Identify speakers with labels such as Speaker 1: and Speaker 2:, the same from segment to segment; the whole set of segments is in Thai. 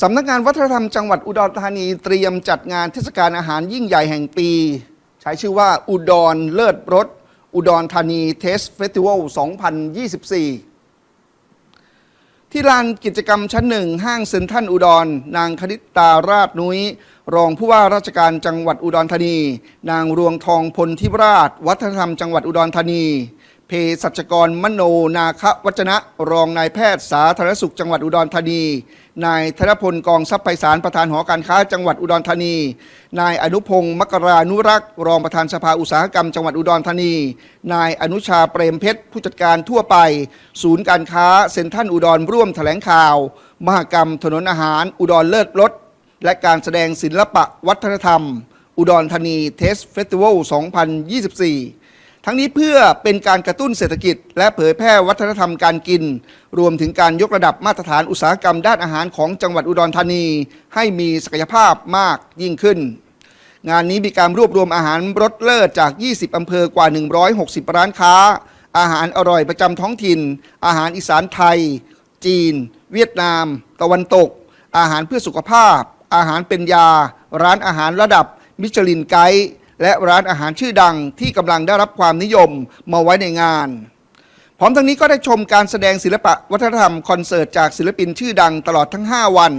Speaker 1: สำนักงานวัฒนธรรมจังหวัดอุดรธานีเตรียมจัดงานเทศกาลอาหารยิ่งใหญ่แห่งปี ใช้ชื่อว่าอุดรเลิศรสอุดรธานีเทสเฟสติวัล 2024 ที่ลานกิจกรรมชั้นหนึ่งห้างเซ็นทรัลอุดร นางคณิตาราชนุ้ย รองผู้ว่าราชการจังหวัดอุดรธานี นางรวงทองพลทิพราช วัฒนธรรมจังหวัดอุดรธานี เภสัชกรมโนนาควัจนะ รองนายแพทย์สาธารณสุขจังหวัดอุดรธานี นายธนพลกองทรัพย์ไพศาลประธานหอการค้าจังหวัดอุดรธานี นายอนุพงศ์มกรานุรักษ์ รองประธานสภาอุตสาหกรรมจังหวัดอุดรธานี นายอนุชาเปรมเพชร ผู้จัดการทั่วไป ศูนย์การค้าเซ็นทรัลอุดรร่วมแถลงข่าว มหกรรม ถนนอาหาร อุดรเลิศรสและการแสดงศิลปะวัฒนธรรม อุดรธานีเทสเฟสติวัล 2024 ทั้งนี้เพื่อเป็นการกระตุ้นเศรษฐกิจ และเผยแพร่วัฒนธรรมการกิน รวมถึงการยกระดับมาตรฐานอุตสาหกรรมด้านอาหารของจังหวัดอุดรธานี ให้มีศักยภาพมากยิ่งขึ้น งานนี้มีการรวบรวมอาหารรสเลิศจาก 20 อำเภอกว่า 160 ร้านค้า อาหารอร่อยประจำท้องถิ่น อาหารอีสานไทย จีน เวียดนาม ตะวันตก อาหารเพื่อสุขภาพ อาหารเป็นยา ร้านอาหารระดับมิชลินไกด์ และร้านอาหารชื่อดังที่กำลังได้รับความนิยมมาไว้ในงาน พร้อมทั้งนี้ก็ได้ชมการแสดงศิลปะวัฒนธรรมคอนเสิร์ตจากศิลปินชื่อดังตลอดทั้ง 5 วัน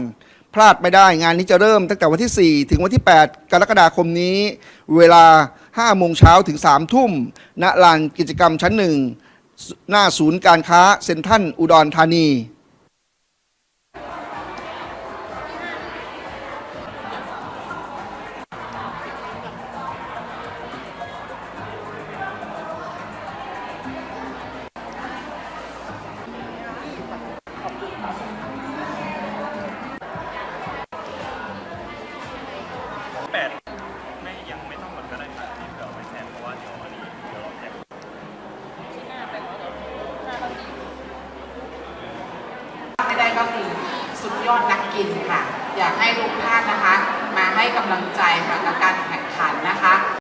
Speaker 1: พลาดไม่ได้งานนี้จะเริ่มตั้งแต่วันที่ 4 ถึงวันที่ 8 กรกฎาคมนี้ เวลา 5 โมงเช้าถึง 3 ทุ่ม ณลานกิจกรรมชั้นหนึ่งหน้าศูนย์การค้าเซ็นทรัลอุดรธานี
Speaker 2: แปดไม่ยังไม่ต้องหมดก็ได้ค่ะที่เผื่อไว้แทนเพราะว่าเดี๋ยวอันนี้เดี๋ยวเราแจก
Speaker 3: ไม่ได้ก็คือสุดยอดนักกินค่ะ อยากให้ทุกท่านนะคะ มาให้กำลังใจค่ะกับการแข่งขันนะคะ